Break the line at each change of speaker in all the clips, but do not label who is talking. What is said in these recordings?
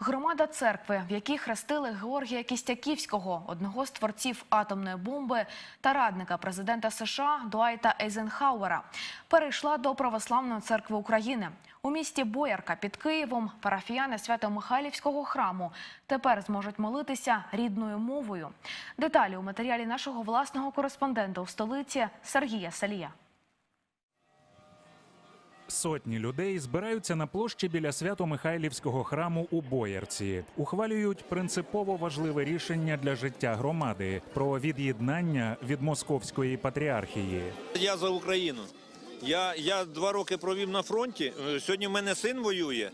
Громада церкви, в якій хрестили Георгія Кістяківського, одного з творців атомної бомби та радника президента США Дуайта Ейзенхауера, перейшла до Православної церкви України. У місті Боярка під Києвом парафіяни Свято-Михайлівського храму тепер зможуть молитися рідною мовою. Деталі у матеріалі нашого власного кореспондента у столиці Сергія Салія.
Сотні людей збираються на площі біля свято-Михайлівського храму у Боярці. Ухвалюють принципово важливе рішення для життя громади про від'єднання від московської патріархії.
Я за Україну. Я, я два роки провів на фронті. Е, Сьогодні в мене син воює.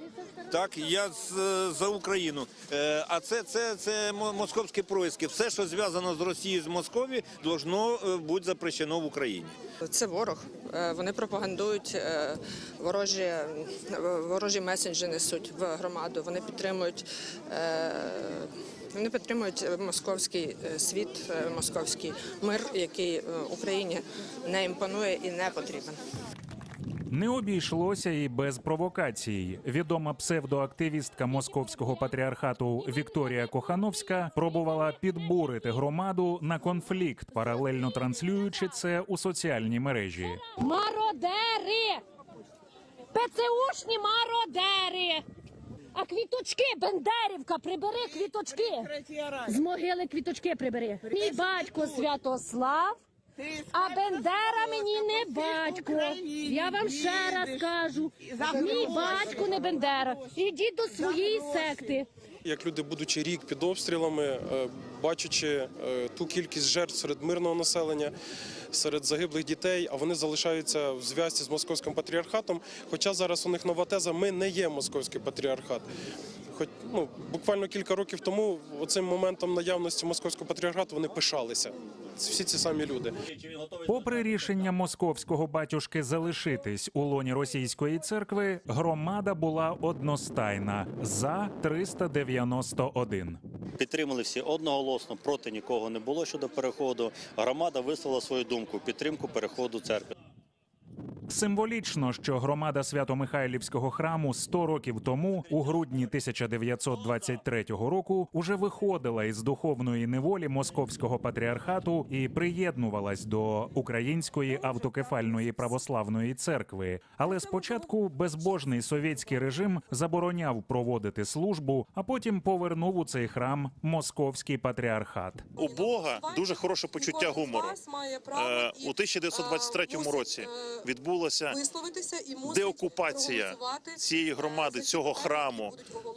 Так, я з- за Україну. Е, А це, це, це мо- московські происки. Все, що зв'язано з Росією з Москові, должно е, бути запрещено в Україні.
Це ворог. Е, Вони пропагандують ворожі, ворожі месенджі несуть в громаду. Вони підтримують. Вони підтримують московський світ, московський мир, який Україні не імпонує і не потрібен.
Не обійшлося і без провокацій. Відома псевдоактивістка московського патріархату Вікторія Кохановська пробувала підбурити громаду на конфлікт, паралельно транслюючи це у соціальній мережі.
Мародери! ПЦУшні мародери! А квіточки, Бендерівка, прибери квіточки. З могили квіточки прибери. Мій батько Святослав, а Бендера мені не батько. Я вам ще раз кажу. Мій батько не Бендера. Ідіть до своєї секти.
Як люди, будучи рік під обстрілами, е, бачачи е, ту кількість жертв серед мирного населення, серед загиблих дітей, а вони залишаються в зв'язці з московським патріархатом. Хоча зараз у них нова теза, ми не є московський патріархат. Хоч ну буквально кілька років тому оцим моментом наявності московського патріархату вони пишалися. Всі ці самі люди.
Попри рішення московського батюшки залишитись у лоні російської церкви, громада була одностайна за 391.
Підтримали всі одноголосно, проти нікого не було щодо переходу. Громада висловила свою думку підтримку переходу церкви.
Символічно, що громада Свято-Михайлівського храму 100 років тому, у грудні 1923 року, уже виходила із духовної неволі московського патріархату і приєднувалась до Української автокефальної православної церкви. Але спочатку безбожний совєтський режим забороняв проводити службу, а потім повернув у цей храм московський патріархат.
У Бога дуже хороше почуття гумору. Е, У 1923 році відбулася деокупація цієї громади, цього храму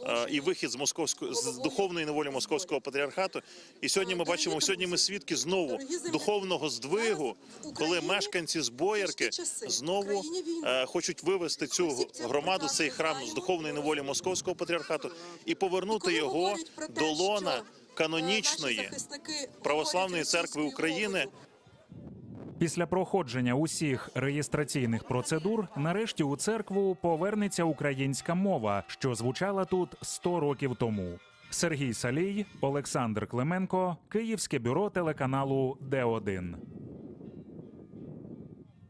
е, і вихід з московської з духовної неволі московського патріархату. І сьогодні ми бачимо, сьогодні ми свідки знову духовного здвигу, коли мешканці з боярки знову е, хочуть вивести цю громаду, цей храм з духовної неволі московського патріархату і повернути його до лона канонічної православної церкви України.
Після проходження усіх реєстраційних процедур, нарешті у церкву повернеться українська мова, що звучала тут 100 років тому. Сергій Салій, Олександр Клименко, Київське бюро телеканалу Д1.